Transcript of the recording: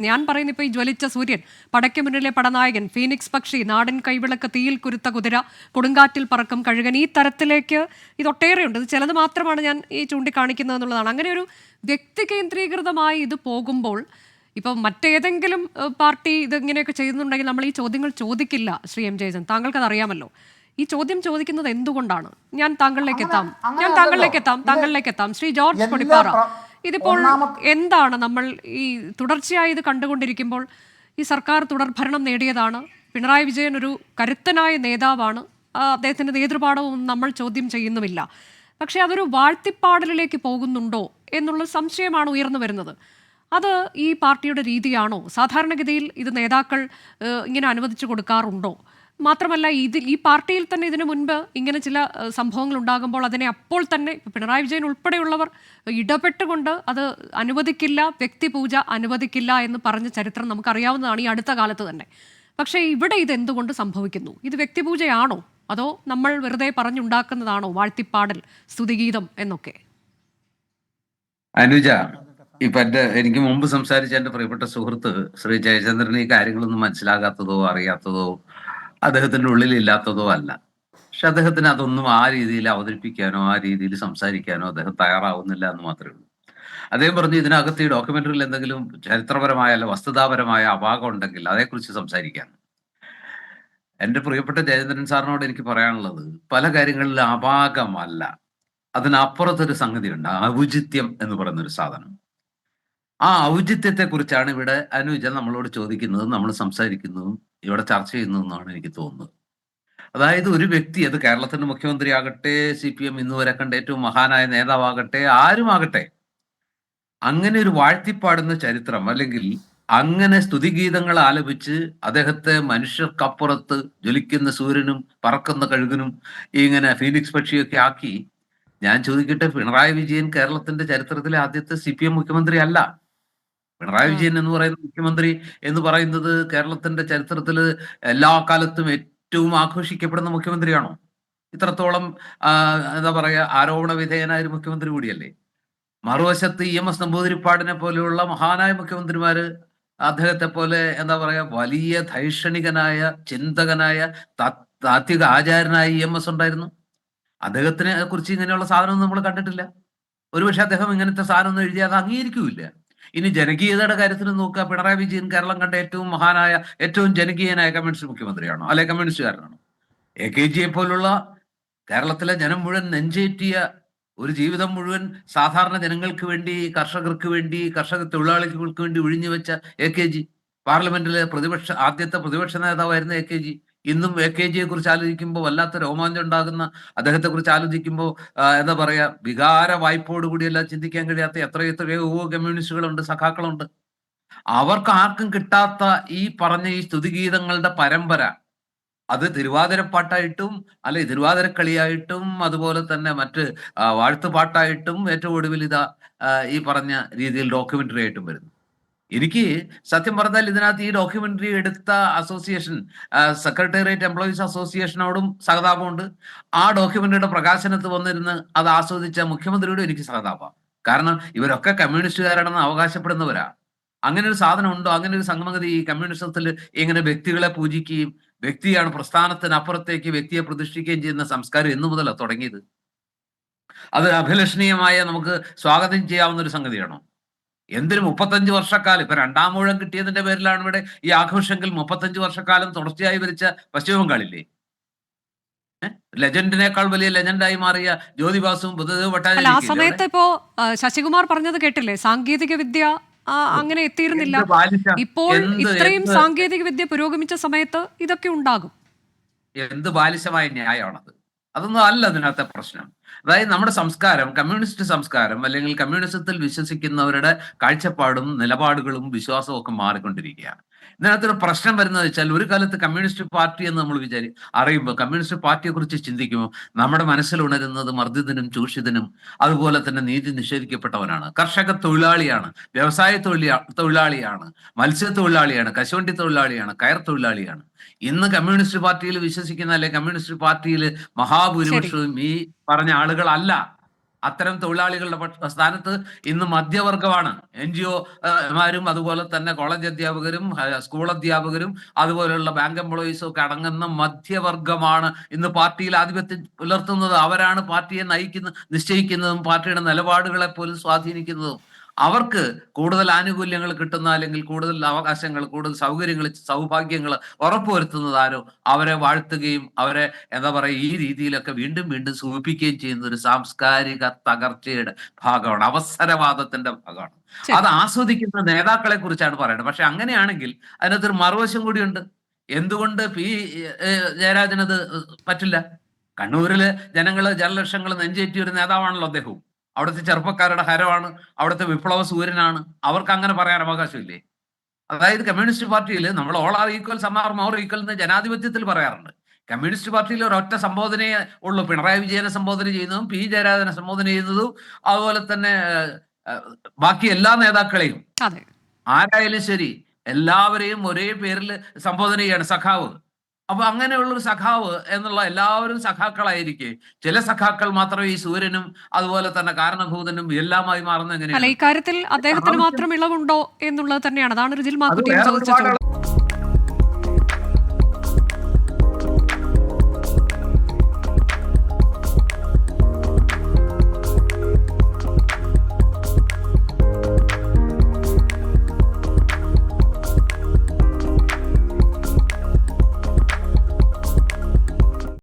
ഞാൻ പറയുന്ന ഇപ്പോൾ ഈ ജ്വലിച്ച സൂര്യൻ പടയ്ക്ക് മുന്നിലെ പടനായകൻ ഫീനിക്സ് പക്ഷി നാടൻ കൈവിളക്ക് തീയിൽ കുരുത്ത കുതിര കൊടുങ്കാറ്റിൽ പറക്കും കഴുകൻ ഈ തരത്തിലേക്ക് ഇതൊട്ടേറെയുണ്ട് ഇത് ചിലത് മാത്രമാണ് ഞാൻ ഈ ചൂണ്ടിക്കാണിക്കുന്നത് എന്നുള്ളതാണ്. അങ്ങനെ ഒരു വ്യക്തി കേന്ദ്രീകൃതമായി ഇത് പോകുമ്പോൾ ഇപ്പം മറ്റേതെങ്കിലും പാർട്ടി ഇത് ഇങ്ങനെയൊക്കെ ചെയ്യുന്നുണ്ടെങ്കിൽ നമ്മൾ ഈ ചോദ്യങ്ങൾ ചോദിക്കില്ല ശ്രീ എം ജയചന്ദ് താങ്കൾക്കത് അറിയാമല്ലോ. ഈ ചോദ്യം ചോദിക്കുന്നത് എന്തുകൊണ്ടാണ്? ഞാൻ താങ്കളിലേക്ക് എത്താം. ഞാൻ താങ്കളിലേക്ക്. എത്താം. താങ്കളിലേക്ക് എത്താം. ശ്രീ ജോർജ് കൊടിപ്പാറ. ഇതിപ്പോൾ എന്താണ് നമ്മൾ ഈ തുടർച്ചയായി ഇത് കണ്ടുകൊണ്ടിരിക്കുമ്പോൾ ഈ സർക്കാർ തുടർ ഭരണം നേടിയതാണ്? പിണറായി വിജയൻ ഒരു കരുത്തനായ നേതാവാണ്. അദ്ദേഹത്തിന്റെ നേതൃപാഠവും നമ്മൾ ചോദ്യം ചെയ്യുന്നുമില്ല. പക്ഷേ അതൊരു വാഴ്ത്തിപ്പാടലിലേക്ക് പോകുന്നുണ്ടോ എന്നുള്ള സംശയമാണ് ഉയർന്നു വരുന്നത്. അത് ഈ പാർട്ടിയുടെ രീതിയാണോ? സാധാരണഗതിയിൽ ഇത് നേതാക്കൾ ഇങ്ങനെ അനുവദിച്ചു കൊടുക്കാറുണ്ടോ? മാത്രമല്ല ഇത് ഈ പാർട്ടിയിൽ തന്നെ ഇതിനു മുൻപ് ഇങ്ങനെ ചില സംഭവങ്ങൾ ഉണ്ടാകുമ്പോൾ അതിനെ അപ്പോൾ തന്നെ പിണറായി വിജയൻ ഉൾപ്പെടെയുള്ളവർ ഇടപെട്ടുകൊണ്ട് അത് അനുവദിക്കില്ല വ്യക്തിപൂജ അനുവദിക്കില്ല എന്ന് പറഞ്ഞ ചരിത്രം നമുക്കറിയാവുന്നതാണ് ഈ അടുത്ത കാലത്ത് തന്നെ. പക്ഷേ ഇവിടെ ഇത് എന്തുകൊണ്ട് സംഭവിക്കുന്നു? ഇത് വ്യക്തിപൂജയാണോ അതോ നമ്മൾ വെറുതെ പറഞ്ഞുണ്ടാക്കുന്നതാണോ? വാഴ്ത്തിപ്പാടൽ സ്തുതിഗീതം എന്നൊക്കെ. അനുജ ഇപ്പൊ എന്റെ എനിക്ക് മുമ്പ് സംസാരിച്ച എന്റെ പ്രിയപ്പെട്ട സുഹൃത്ത് ശ്രീ ജയചന്ദ്രൻ ഈ കാര്യങ്ങളൊന്നും മനസ്സിലാകാത്തതോ അറിയാത്തതോ അദ്ദേഹത്തിന്റെ ഉള്ളിൽ ഇല്ലാത്തതോ അല്ല. പക്ഷെ അദ്ദേഹത്തിന് അതൊന്നും ആ രീതിയിൽ അവതരിപ്പിക്കാനോ ആ രീതിയിൽ സംസാരിക്കാനോ അദ്ദേഹം തയ്യാറാവുന്നില്ല എന്ന് മാത്രമേ ഉള്ളൂ. അദ്ദേഹം പറഞ്ഞു ഇതിനകത്ത് ഈ ഡോക്യുമെന്ററിയിൽ എന്തെങ്കിലും ചരിത്രപരമായ അല്ല വസ്തുതാപരമായ അപാകം ഉണ്ടെങ്കിൽ അതേക്കുറിച്ച് സംസാരിക്കാൻ. എന്റെ പ്രിയപ്പെട്ട ജയചന്ദ്രൻ സാറിനോട് എനിക്ക് പറയാനുള്ളത് പല കാര്യങ്ങളിലും അപാകമല്ല അതിനപ്പുറത്തൊരു സംഗതിയുണ്ട് ഔചിത്യം എന്ന് പറയുന്നൊരു സാധനം. ആ ഔചിത്യത്തെക്കുറിച്ചാണ് ഇവിടെ അനുജ നമ്മളോട് ചോദിക്കുന്നതും നമ്മൾ സംസാരിക്കുന്നതും ഇവിടെ ചർച്ച ചെയ്യുന്നതെന്നാണ് എനിക്ക് തോന്നുന്നത്. അതായത് ഒരു വ്യക്തി അത് കേരളത്തിന്റെ മുഖ്യമന്ത്രി ആകട്ടെ സി പി എം ഇന്ന് വരെ കണ്ട ഏറ്റവും മഹാനായ നേതാവാകട്ടെ ആരുമാകട്ടെ അങ്ങനെ ഒരു വാഴ്ത്തിപ്പാടുന്ന ചരിത്രം അല്ലെങ്കിൽ അങ്ങനെ സ്തുതിഗീതങ്ങൾ ആലപിച്ച് അദ്ദേഹത്തെ മനുഷ്യർക്കപ്പുറത്ത് ജ്വലിക്കുന്ന സൂര്യനും പറക്കുന്ന കഴുകനും ഇങ്ങനെ ഫീനിക്സ് പക്ഷിയൊക്കെ ആക്കി ഞാൻ ചോദിക്കട്ടെ പിണറായി വിജയൻ കേരളത്തിന്റെ ചരിത്രത്തിലെ ആദ്യത്തെ സി പി എം മുഖ്യമന്ത്രി അല്ല. പിണറായി. വിജയൻ എന്ന് പറയുന്ന മുഖ്യമന്ത്രി എന്ന് പറയുന്നത് കേരളത്തിന്റെ ചരിത്രത്തിൽ എല്ലാ കാലത്തും ഏറ്റവും ആഘോഷിക്കപ്പെടുന്ന മുഖ്യമന്ത്രിയാണോ? ഇത്രത്തോളം എന്താ പറയാ ആരോപണ വിധേയനായ ഒരു മുഖ്യമന്ത്രി കൂടിയല്ലേ? മറുവശത്ത് ഇ എം എസ് നമ്പൂതിരിപ്പാടിനെ പോലെയുള്ള മഹാനായ മുഖ്യമന്ത്രിമാര് അദ്ദേഹത്തെ പോലെ എന്താ പറയാ വലിയ ധൈഷണികനായ ചിന്തകനായ താത്വിക ആചാരനായ ഇ എം എസ് ഉണ്ടായിരുന്നു. അദ്ദേഹത്തിനെ കുറിച്ച് ഇങ്ങനെയുള്ള സാധനം നമ്മൾ കണ്ടിട്ടില്ല. ഒരുപക്ഷെ അദ്ദേഹം ഇങ്ങനത്തെ സാധനം ഒന്നും എഴുതിയാൽ അത് അംഗീകരിക്കൂല ഇനി ജനകീയതയുടെ കാര്യത്തിൽ നോക്കുക. പിണറായി വിജയൻ കേരളം കണ്ട ഏറ്റവും മഹാനായ ഏറ്റവും ജനകീയനായ കമ്മ്യൂണിസ്റ്റ് മുഖ്യമന്ത്രിയാണോ? അല്ലെ കമ്മ്യൂണിസ്റ്റുകാരനാണോ? എ കെ ജിയെ പോലുള്ള കേരളത്തിലെ ജനം മുഴുവൻ നെഞ്ചേറ്റിയ ഒരു ജീവിതം മുഴുവൻ സാധാരണ ജനങ്ങൾക്ക് വേണ്ടി കർഷകർക്ക് വേണ്ടി കർഷക തൊഴിലാളികൾക്ക് വേണ്ടി ഒഴിഞ്ഞു വെച്ച എ കെ ജി. പാർലമെന്റിലെ പ്രതിപക്ഷ ആദ്യത്തെ പ്രതിപക്ഷ നേതാവായിരുന്ന എ കെ ജി. ഇന്നും എ കെ ജിയെ കുറിച്ച് ആലോചിക്കുമ്പോൾ വല്ലാത്ത രോമാഞ്ചം ഉണ്ടാകുന്ന അദ്ദേഹത്തെ കുറിച്ച് ആലോചിക്കുമ്പോൾ എന്താ പറയാ വികാര വായ്പോടുകൂടിയെല്ലാം ചിന്തിക്കാൻ കഴിയാത്ത എത്ര എത്രയോ കമ്മ്യൂണിസ്റ്റുകളുണ്ട് സഖാക്കളുണ്ട്. അവർക്ക് ആർക്കും കിട്ടാത്ത ഈ പറഞ്ഞ ഈ സ്തുതിഗീതങ്ങളുടെ പരമ്പര അത് തിരുവാതിരപ്പാട്ടായിട്ടും അല്ലെ തിരുവാതിരക്കളിയായിട്ടും അതുപോലെ തന്നെ മറ്റ് വാഴ്ത്തുപാട്ടായിട്ടും ഏറ്റവും ഒടുവിൽ ഇതാ ഈ പറഞ്ഞ രീതിയിൽ ഡോക്യുമെന്ററി ആയിട്ടും വരുന്നു. എനിക്ക് സത്യം പറഞ്ഞാൽ ഇതിനകത്ത് ഈ ഡോക്യുമെന്ററി എടുത്ത അസോസിയേഷൻ സെക്രട്ടേറിയറ്റ് എംപ്ലോയീസ് അസോസിയേഷനോടും സഹതാപമുണ്ട്. ആ ഡോക്യുമെന്ററിയുടെ പ്രകാശനത്ത് വന്നിരുന്ന് അത് ആസ്വദിച്ച മുഖ്യമന്ത്രിയോടും എനിക്ക് സഹതാപം. കാരണം ഇവരൊക്കെ കമ്മ്യൂണിസ്റ്റുകാരാണെന്ന് അവകാശപ്പെടുന്നവരാ. അങ്ങനെ ഒരു സാധനം ഉണ്ടോ അങ്ങനെ ഒരു സംഗമഗതി ഈ കമ്മ്യൂണിസത്തിൽ ഇങ്ങനെ വ്യക്തികളെ പൂജിക്കുകയും വ്യക്തിയാണ് പ്രസ്ഥാനത്തിനപ്പുറത്തേക്ക് വ്യക്തിയെ പ്രതിഷ്ഠിക്കുകയും ചെയ്യുന്ന സംസ്കാരം എന്നു മുതലാണ് തുടങ്ങിയത്. അത് അഭിലഷണീയമായ നമുക്ക് സ്വാഗതം ചെയ്യാവുന്ന ഒരു സംഗതിയാണോ? എന്തിന് മുപ്പത്തഞ്ച് വർഷക്കാലം. ഇപ്പൊ രണ്ടാം മൂഴം കിട്ടിയതിന്റെ പേരിലാണ് ഇവിടെ ഈ ആഘോഷമെങ്കിൽ മുപ്പത്തഞ്ച് വർഷക്കാലം തുടർച്ചയായി വരിച്ച പശ്ചിമ ബംഗാളില്ലേ? ലെജൻഡിനേക്കാൾ വലിയ ലെജൻഡായി മാറിയ ജ്യോതിബാസും ആ സമയത്ത് ഇപ്പോ ശശികുമാർ പറഞ്ഞത് കേട്ടില്ലേ? സാങ്കേതിക വിദ്യ അങ്ങനെ എത്തിയിരുന്നില്ല. ഇപ്പോൾ ഇത്രയും സാങ്കേതിക വിദ്യ പുരോഗമിച്ച സമയത്ത് ഇതൊക്കെ ഉണ്ടാകും. എന്ത് ബാലിശമായ ന്യായമാണത്. അതൊന്നും അല്ല അതിനകത്തെ പ്രശ്നം. അതായത് നമ്മുടെ സംസ്കാരം കമ്മ്യൂണിസ്റ്റ് സംസ്കാരം അല്ലെങ്കിൽ കമ്മ്യൂണിസത്തിൽ വിശ്വസിക്കുന്നവരുടെ കാഴ്ചപ്പാടും നിലപാടുകളും വിശ്വാസവും ഒക്കെ മാറിക്കൊണ്ടിരിക്കുകയാണ്. ഇതിനകത്തൊരു പ്രശ്നം വരുന്നത് വെച്ചാൽ ഒരു കാലത്ത് കമ്മ്യൂണിസ്റ്റ് പാർട്ടി എന്ന് നമ്മൾ വിചാരി അറിയുമ്പോൾ കമ്മ്യൂണിസ്റ്റ് പാർട്ടിയെ കുറിച്ച് ചിന്തിക്കുമ്പോൾ നമ്മുടെ മനസ്സിൽ ഉണരുന്നത് മർദ്ദിതനും ചൂഷിതനും അതുപോലെ തന്നെ നീതി നിഷേധിക്കപ്പെട്ടവനാണ്. കർഷക തൊഴിലാളിയാണ് വ്യവസായ തൊഴിലാ തൊഴിലാളിയാണ് മത്സ്യത്തൊഴിലാളിയാണ് കശുവണ്ടി തൊഴിലാളിയാണ് കയർ തൊഴിലാളിയാണ്. ഇന്ന് കമ്മ്യൂണിസ്റ്റ് പാർട്ടിയിൽ വിശ്വസിക്കുന്ന അല്ലെ കമ്മ്യൂണിസ്റ്റ് പാർട്ടിയിൽ മഹാഭൂരിപക്ഷവും ഈ പറഞ്ഞ ആളുകളല്ല. അത്തരം തൊഴിലാളികളുടെ സ്ഥാനത്ത് ഇന്ന് മധ്യവർഗമാണ്. എൻ ജി ഒമാരും അതുപോലെ തന്നെ കോളേജ് അധ്യാപകരും സ്കൂൾ അധ്യാപകരും അതുപോലെയുള്ള ബാങ്ക് എംപ്ലോയീസും ഒക്കെ അടങ്ങുന്ന മധ്യവർഗമാണ് ഇന്ന് പാർട്ടിയിൽ ആധിപത്യം പുലർത്തുന്നത്. അവരാണ് പാർട്ടിയെ നയിക്കുന്ന നിശ്ചയിക്കുന്നതും പാർട്ടിയുടെ നിലപാടുകളെ പോലും സ്വാധീനിക്കുന്നതും. അവർക്ക് കൂടുതൽ ആനുകൂല്യങ്ങൾ കിട്ടുന്ന അല്ലെങ്കിൽ കൂടുതൽ അവകാശങ്ങൾ കൂടുതൽ സൗകര്യങ്ങൾ സൗഭാഗ്യങ്ങൾ ഉറപ്പുവരുത്തുന്നതാരോ അവരെ വാഴ്ത്തുകയും അവരെ എന്താ പറയുക ഈ രീതിയിലൊക്കെ വീണ്ടും വീണ്ടും സൂചിപ്പിക്കുകയും ചെയ്യുന്ന ഒരു സാംസ്കാരിക തകർച്ചയുടെ ഭാഗമാണ് അവസരവാദത്തിന്റെ ഭാഗമാണ്. അത് ആസ്വദിക്കുന്ന നേതാക്കളെ കുറിച്ചാണ് പറയുന്നത് പക്ഷെ അങ്ങനെയാണെങ്കിൽ അതിനകത്തൊരു മറുവശം കൂടിയുണ്ട് എന്തുകൊണ്ട് പി ജയരാജനത് പറ്റില്ല? കണ്ണൂരിലെ ജനങ്ങൾ ജനലക്ഷങ്ങൾ നെഞ്ചേറ്റിയ ഒരു നേതാവാണല്ലോ അദ്ദേഹവും. അവിടുത്തെ ചെറുപ്പക്കാരുടെ ഹരമാണ് അവിടുത്തെ വിപ്ലവ സൂര്യനാണ്. അവർക്ക് അങ്ങനെ പറയാൻ അവകാശമില്ലേ? അതായത് കമ്മ്യൂണിസ്റ്റ് പാർട്ടിയിൽ നമ്മൾ all are equal some are more equal എന്ന് ജനാധിപത്യത്തിൽ പറയാറുണ്ട്. കമ്മ്യൂണിസ്റ്റ് പാർട്ടിയിൽ ഒരൊറ്റ സംബോധനയെ ഉള്ളൂ. പിണറായി വിജയനെ സംബോധന ചെയ്യുന്നതും പി ജയരാജനെ സംബോധന ചെയ്യുന്നതും അതുപോലെ തന്നെ ബാക്കി എല്ലാ നേതാക്കളെയും. ആരായാലും ശരി എല്ലാവരെയും ഒരേ പേരിൽ സംബോധന ചെയ്യാണ് സഖാവ്. അപ്പൊ അങ്ങനെയുള്ള ഒരു സഖാവ് എന്നുള്ള എല്ലാവരും സഖാക്കളായിരിക്കെ. ചില സഖാക്കൾ മാത്രമേ ഈ സൂര്യനും അതുപോലെ തന്നെ കാരണഭൂതനും എല്ലാമായി മാറുന്ന എങ്ങനെയാണ്? ഇക്കാര്യത്തിൽ അദ്ദേഹത്തിന് മാത്രം ഇളവുണ്ടോ എന്നുള്ളത് തന്നെയാണ്. അതാണ് റിജിൽ മാക്കുറ്റിയും